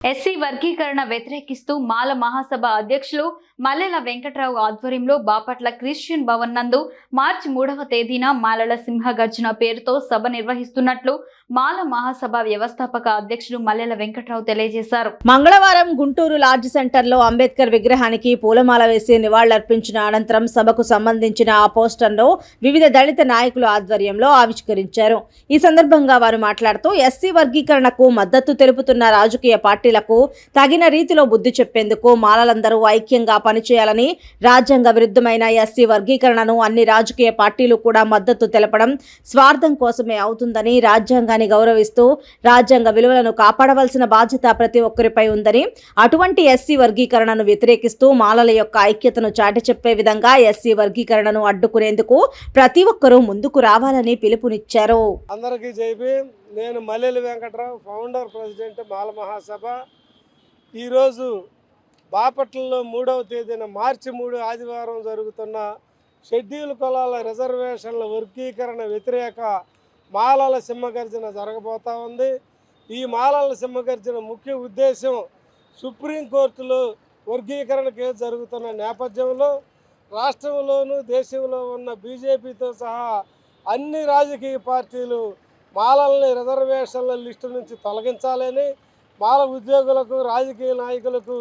SC వర్గీకరణ వ్యతిరేకిస్తూ మాల మహాసభ అధ్యక్షులు మల్లెల వెంకట్రావు ఆధ్వర్యంలో బాపట్ల క్రిస్టియన్ భవన్ నందు మార్చి మూడవ తేదీన మాలల సింహగర్జన పేరుతో సభ నిర్వహిస్తున్నట్లు మాల మహాసభ వ్యవస్థాపక అధ్యక్షులు మల్లెల వెంకట్రావు తెలియజేశారు. మంగళవారం గుంటూరు లార్జ్ సెంటర్లో అంబేద్కర్ విగ్రహానికి పూలమాల వేసి నివాళులర్పించిన అనంతరం సభకు సంబంధించిన ఆ పోస్టర్ను వివిధ దళిత నాయకుల ఆధ్వర్యంలో ఆవిష్కరించారు. ఈ సందర్భంగా వారు మాట్లాడుతూ ఎస్సీ వర్గీకరణకు మద్దతు తెలుపుతున్న రాజకీయ పార్టీ పార్టీలకు తగిన రీతిలో బుద్ధి చెప్పేందుకు మాలలందరూ ఐక్యంగా పనిచేయాలని రాజ్యాంగ విరుద్ధమైన ఎస్సీ వర్గీకరణను అన్ని రాజకీయ పార్టీలు కూడా మద్దతు తెలపడం స్వార్థం కోసమే అవుతుందని రాజ్యాంగాన్ని గౌరవిస్తూ రాజ్యాంగ విలువలను కాపాడవలసిన బాధ్యత ప్రతి ఒక్కరిపై ఉందని అటువంటి ఎస్సీ వర్గీకరణను వ్యతిరేకిస్తూ మాలల యొక్క ఐక్యతను చాటి చెప్పే విధంగా ఎస్సీ వర్గీకరణను అడ్డుకునేందుకు ప్రతి ఒక్కరూ ముందుకు రావాలని పిలుపునిచ్చారు. అందరికీ నేను మల్లెలి వెంకట్రావు ఫౌండర్ ప్రెసిడెంట్ మాల మహాసభ. ఈరోజు బాపట్లలో మూడవ తేదీన మార్చి మూడు ఆదివారం జరుగుతున్న షెడ్యూల్ కులాల రిజర్వేషన్ల వర్గీకరణ వ్యతిరేక మాలల సింహగర్జన జరగబోతా ఉంది. ఈ మాలల సింహగర్జన ముఖ్య ఉద్దేశం సుప్రీంకోర్టులో వర్గీకరణ కేసు జరుగుతున్న నేపథ్యంలో రాష్ట్రంలోనూ దేశంలో ఉన్న బీజేపీతో సహా అన్ని రాజకీయ పార్టీలు మాలల్ని రిజర్వేషన్ల లిస్టు నుంచి తొలగించాలని మాల ఉద్యోగులకు రాజకీయ నాయకులకు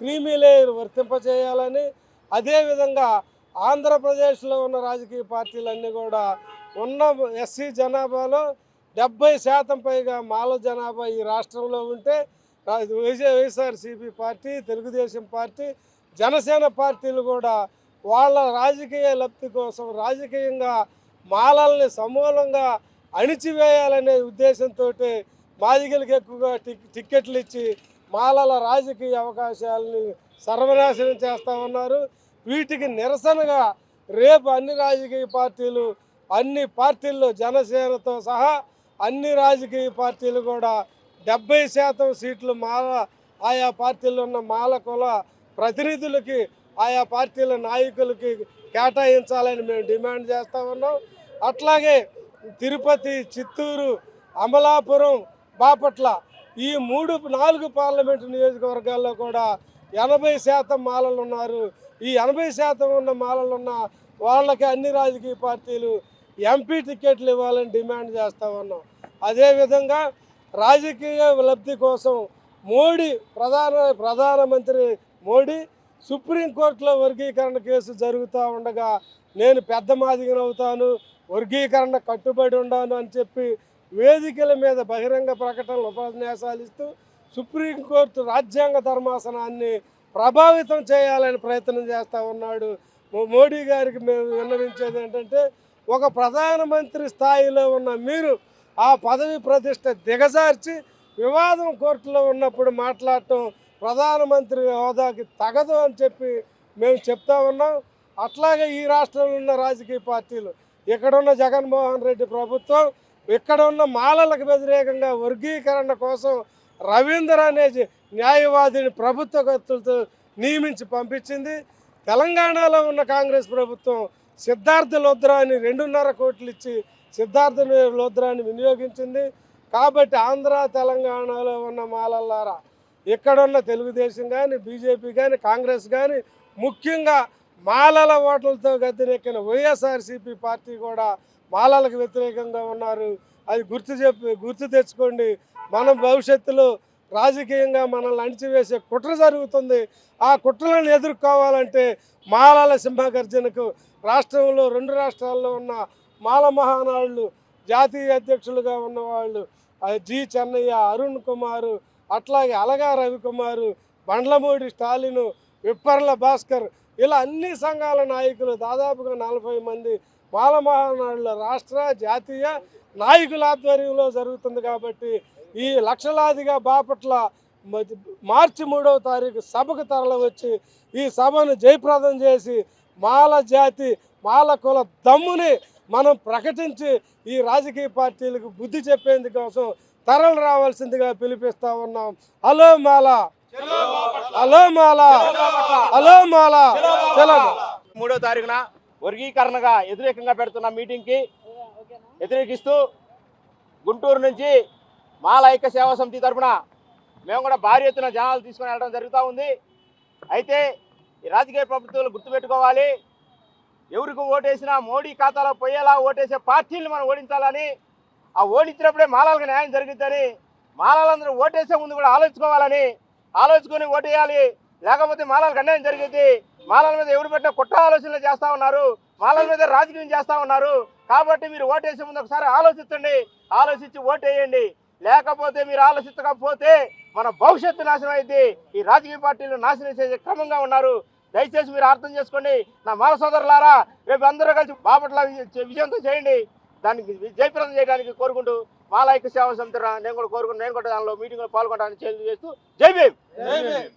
క్రీమీ లేయర్ వర్తింపచేయాలని అదేవిధంగా ఆంధ్రప్రదేశ్లో ఉన్న రాజకీయ పార్టీలన్నీ కూడా ఉన్న ఎస్సీ జనాభాలో డెబ్బై శాతం పైగా మాల జనాభా ఈ రాష్ట్రంలో ఉంటే రా- YSRCP party Telugu Desam party Janasena పార్టీలు కూడా వాళ్ళ రాజకీయ లబ్ధి కోసం రాజకీయంగా మాలల్ని సమూలంగా అణిచివేయాలనే ఉద్దేశంతో మాదిగలకు ఎక్కువగా టిక్కెట్లు ఇచ్చి మాలల రాజకీయ అవకాశాలని సర్వనాశనం చేస్తామన్నారు. వీటికి నిరసనగా రేపు అన్ని రాజకీయ పార్టీలు అన్ని పార్టీల్లో జనసేనతో సహా అన్ని రాజకీయ పార్టీలు కూడా డెబ్బై శాతం సీట్లు మాల ఆయా పార్టీలు ఉన్న మాల కుల ప్రతినిధులకి ఆయా పార్టీల నాయకులకి కేటాయించాలని మేము డిమాండ్ చేస్తూ ఉన్నాం. అట్లాగే తిరుపతి చిత్తూరు అమలాపురం బాపట్ల ఈ మూడు నాలుగు పార్లమెంటు నియోజకవర్గాల్లో కూడా ఎనభై శాతం మాలలు ఉన్నారు. ఈ ఎనభై శాతం ఉన్న మాలలు ఉన్న వాళ్ళకి అన్ని రాజకీయ పార్టీలు ఎంపీ టికెట్లు ఇవ్వాలని డిమాండ్ చేస్తూ ఉన్నాం. అదేవిధంగా రాజకీయ లబ్ధి కోసం మోడీ ప్రధాన ప్రధానమంత్రి మోడీ సుప్రీంకోర్టులో వర్గీకరణ కేసు జరుగుతూ ఉండగా నేను పెద్ద మాదిగనవుతాను. వర్గీకరణ కట్టుబడి ఉండాను అని చెప్పి వేదికల మీద బహిరంగ ప్రకటనలు ఉపన్యాసాలు ఇస్తూ సుప్రీంకోర్టు రాజ్యాంగ ధర్మాసనాన్ని ప్రభావితం చేయాలని ప్రయత్నం చేస్తూ ఉన్నాడు. మోడీ గారికి మేము విన్నవించేది ఏంటంటే ఒక ప్రధానమంత్రి స్థాయిలో ఉన్న మీరు ఆ పదవి ప్రతిష్ట దిగజార్చి వివాదం కోర్టులో ఉన్నప్పుడు మాట్లాడటం ప్రధానమంత్రి హోదాకి తగదు అని చెప్పి మేము చెప్తా ఉన్నాం. అట్లాగే ఈ రాష్ట్రంలో ఉన్న రాజకీయ పార్టీలు ఇక్కడున్న జగన్మోహన్ రెడ్డి ప్రభుత్వం ఇక్కడ ఉన్న మాలలకు వ్యతిరేకంగా వర్గీకరణ కోసం రవీందర్ అనే న్యాయవాదిని ప్రభుత్వ ఖర్చులతో నియమించి పంపించింది. తెలంగాణలో ఉన్న కాంగ్రెస్ ప్రభుత్వం సిద్ధార్థ లోద్రాని రెండున్నర కోట్లు ఇచ్చి సిద్ధార్థ లోద్రాని వినియోగించింది. కాబట్టి ఆంధ్ర తెలంగాణలో ఉన్న మాలల్లారా ఇక్కడున్న తెలుగుదేశం కానీ బీజేపీ కానీ కాంగ్రెస్ కానీ ముఖ్యంగా మాలల ఓట్లతో గద్దెనెక్కిన వైఎస్ఆర్సీపీ పార్టీ కూడా మాలలకు వ్యతిరేకంగా ఉన్నారు. అది గుర్తు చెప్పి గుర్తు తెచ్చుకోండి. మనం భవిష్యత్తులో రాజకీయంగా మనల్ని అణిచివేసే కుట్ర జరుగుతుంది. ఆ కుట్రలను ఎదుర్కోవాలంటే మాలల సింహగర్జనకు రాష్ట్రంలో రెండు రాష్ట్రాల్లో ఉన్న మాల మహానాళ్ళు జాతీయ అధ్యక్షులుగా ఉన్నవాళ్ళు జి చెన్నయ్య అరుణ్ కుమారు అట్లాగే అలగా రవికుమారు బండ్లమూడి స్టాలిను విప్పర్ల భాస్కర్ ఇలా అన్ని సంఘాల నాయకులు దాదాపుగా నలభై మంది బాలమహానాడుల రాష్ట్ర జాతీయ నాయకుల ఆధ్వర్యంలో జరుగుతుంది కాబట్టి ఈ లక్షలాదిగా బాపట్ల మ- మార్చి మూడవ తారీఖు సభకు తరలి వచ్చి ఈ సభను జయప్రదం చేసి మాల జాతి మాల కుల దమ్ముని మనం ప్రకటించి ఈ రాజకీయ పార్టీలకు బుద్ధి చెప్పేందుకోసం తరలి రావాల్సిందిగా పిలిపిస్తూ ఉన్నాం. హలో మాల. హలో మూడో తారీఖున వర్గీకరణగా వ్యతిరేకంగా పెడుతున్న మీటింగ్కి వ్యతిరేకిస్తూ గుంటూరు నుంచి మాల ఐక్య సేవా సమితి తరఫున మేము కూడా భారీ ఎత్తున జనాలు తీసుకుని వెళ్ళడం జరుగుతూ ఉంది. అయితే ఈ రాజకీయ ప్రభుత్వాలు గుర్తుపెట్టుకోవాలి. ఎవరికి ఓటేసినా మోడీ ఖాతాలో పోయేలా ఓటేసే పార్టీలను మనం ఓడించాలని ఆ ఓడించినప్పుడే మాలాలకు న్యాయం జరుగుతుందని మాలాలందరూ ఓటేసే ముందు కూడా ఆలోచించుకోవాలని ఆలోచించుకొని ఓటేయాలి. లేకపోతే మాలాలకు అన్యాయం జరిగింది. మాలల మీద ఎవరు పెట్టిన కుట్ర ఆలోచనలు చేస్తా ఉన్నారు. మాలల మీద రాజకీయం చేస్తా ఉన్నారు. కాబట్టి మీరు ఓటేసే ముందు ఒకసారి ఆలోచించండి. ఆలోచించి ఓటేయండి. లేకపోతే మీరు ఆలోచించకపోతే మన భవిష్యత్తు నాశనం అయింది ఈ రాజకీయ పార్టీలు నాశనం చేసే క్రమంగా ఉన్నారు. దయచేసి మీరు అర్థం చేసుకోండి. నా మాల సోదరులారా రేపు అందరూ కలిసి బాపట్ల విజయంతో చేయండి. దానికి జయప్రదం చేయడానికి కోరుకుంటూ మాల ఐక్య సేవా సమితి నేను కూడా కోరుకుంటూ నేను కూడా దానిలో మీటింగ్లో పాల్గొంటానని చేస్తూ. జై జై భీమ్.